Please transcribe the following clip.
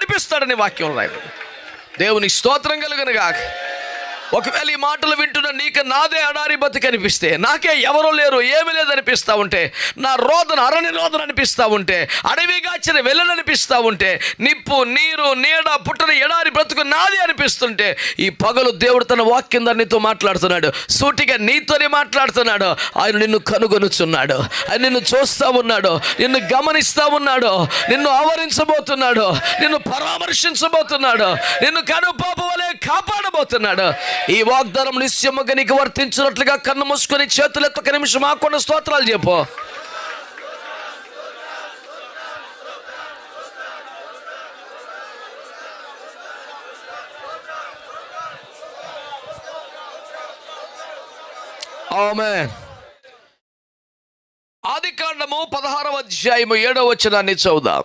నడిపిస్తాడని వాక్యం రాయబడి దేవునికి స్తోత్రం కలుగునుగా ఒకవేళ ఈ మాటలు వింటున్న నీకు నాదే అడారి బతికి అనిపిస్తే నాకే ఎవరో లేరు ఏమీ లేదనిపిస్తూ ఉంటే నా రోదన అరణి రోదన అనిపిస్తా ఉంటే అడవిగా చిన్న వెళ్ళననిపిస్తా ఉంటే నిప్పు నీరు నీడ పుట్టని ఎడారి బ్రతుకు నాది అనిపిస్తుంటే ఈ పగలు దేవుడు తన వాక్యం ద్వారా నీతో మాట్లాడుతున్నాడు. సూటిగా నీతోనే మాట్లాడుతున్నాడు. ఆయన నిన్ను కనుగొనుచున్నాడు. ఆయన నిన్ను చూస్తా ఉన్నాడు. నిన్ను గమనిస్తా ఉన్నాడు. నిన్ను ఆవరించబోతున్నాడు. నిన్ను పరామర్శించబోతున్నాడు. నిన్ను కనుపాప వలె ఈ వాగ్దానం నిశ్చయముగా నీకు వర్తించినట్లుగా కన్ను మూసుకొని చేతులెత్తు ఒక నిమిషం ఆకుండా స్తోత్రాలు చెప్పు. ఆమె ఆది కాండము పదహారవ అధ్యాయము ఏడవ వచ్చినాన్ని చదుదాం